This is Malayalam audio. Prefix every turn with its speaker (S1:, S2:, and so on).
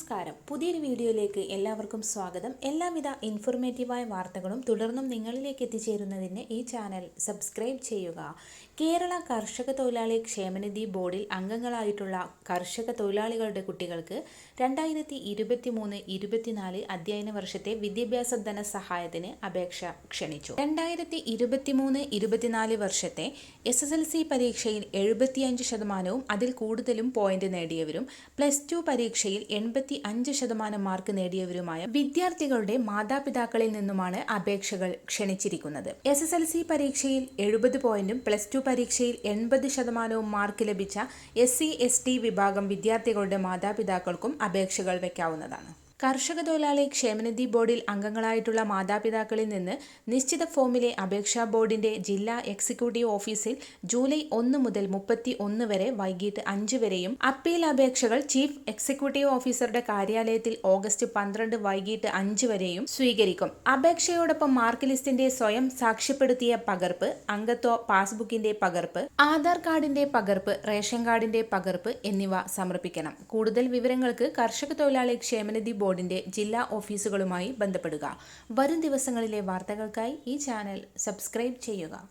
S1: നമസ്കാരം. പുതിയൊരു വീഡിയോയിലേക്ക് എല്ലാവർക്കും സ്വാഗതം. എല്ലാവിധ ഇൻഫോർമേറ്റീവായ വാർത്തകളും തുടർന്നും നിങ്ങളിലേക്ക് എത്തിച്ചേരുന്നതിന് ഈ ചാനൽ സബ്സ്ക്രൈബ് ചെയ്യുക. കേരള കർഷക തൊഴിലാളി ക്ഷേമനിധി ബോർഡിൽ അംഗങ്ങളായിട്ടുള്ള കർഷക തൊഴിലാളികളുടെ കുട്ടികൾക്ക് രണ്ടായിരത്തി ഇരുപത്തി മൂന്ന് ഇരുപത്തിനാല് അധ്യയന വർഷത്തെ വിദ്യാഭ്യാസ ധനസഹായത്തിന് അപേക്ഷ ക്ഷണിച്ചു. രണ്ടായിരത്തി ഇരുപത്തി മൂന്ന് ഇരുപത്തിനാല് വർഷത്തെ എസ് എസ് എൽ സി പരീക്ഷയിൽ എഴുപത്തിയഞ്ച് ശതമാനവും അതിൽ കൂടുതലും പോയിന്റ് നേടിയവരും പ്ലസ് ടു പരീക്ഷയിൽ എൺപത്തി അഞ്ച് ശതമാനം മാർക്ക് നേടിയവരുമായ വിദ്യാർത്ഥികളുടെ മാതാപിതാക്കളിൽ നിന്നുമാണ് അപേക്ഷകൾ ക്ഷണിച്ചിരിക്കുന്നത്. എസ് എസ് എൽ സി പരീക്ഷയിൽ എഴുപത് പോയിന്റും പ്ലസ് ടു പരീക്ഷയിൽ എൺപത് ശതമാനവും മാർക്ക് ലഭിച്ച എസ് സി എസ് ടി വിഭാഗം വിദ്യാർത്ഥികളുടെ മാതാപിതാക്കൾക്കും അപേക്ഷകൾ വയ്ക്കാവുന്നതാണ് കർഷക തൊഴിലാളി ക്ഷേമനിധി ബോർഡിൽ അംഗങ്ങളായിട്ടുള്ള മാതാപിതാക്കളിൽ നിന്ന് നിശ്ചിത ഫോമിലെ അപേക്ഷാ ബോർഡിന്റെ ജില്ലാ എക്സിക്യൂട്ടീവ് ഓഫീസിൽ ജൂലൈ ഒന്ന് മുതൽ മുപ്പത്തി ഒന്ന് വരെ വൈകിട്ട് അഞ്ച് വരെയും അപ്പീൽ അപേക്ഷകൾ ചീഫ് എക്സിക്യൂട്ടീവ് ഓഫീസറുടെ കാര്യാലയത്തിൽ ഓഗസ്റ്റ് പന്ത്രണ്ട് വൈകിട്ട് അഞ്ച് വരെയും സ്വീകരിക്കും. അപേക്ഷയോടൊപ്പം മാർക്ക് ലിസ്റ്റിന്റെ സ്വയം സാക്ഷ്യപ്പെടുത്തിയ പകർപ്പ് അംഗത്വ പാസ്ബുക്കിന്റെ പകർപ്പ് ആധാർ കാർഡിന്റെ പകർപ്പ് റേഷൻ കാർഡിന്റെ പകർപ്പ് എന്നിവ സമർപ്പിക്കണം. കൂടുതൽ വിവരങ്ങൾക്ക് കർഷക തൊഴിലാളി ക്ഷേമനിധി ബോർഡിന്റെ ജില്ലാ ഓഫീസുകളുമായി ബന്ധപ്പെടുക. വരും ദിവസങ്ങളിലെ വാർത്തകൾക്കായി ഈ ചാനൽ സബ്സ്ക്രൈബ് ചെയ്യുക.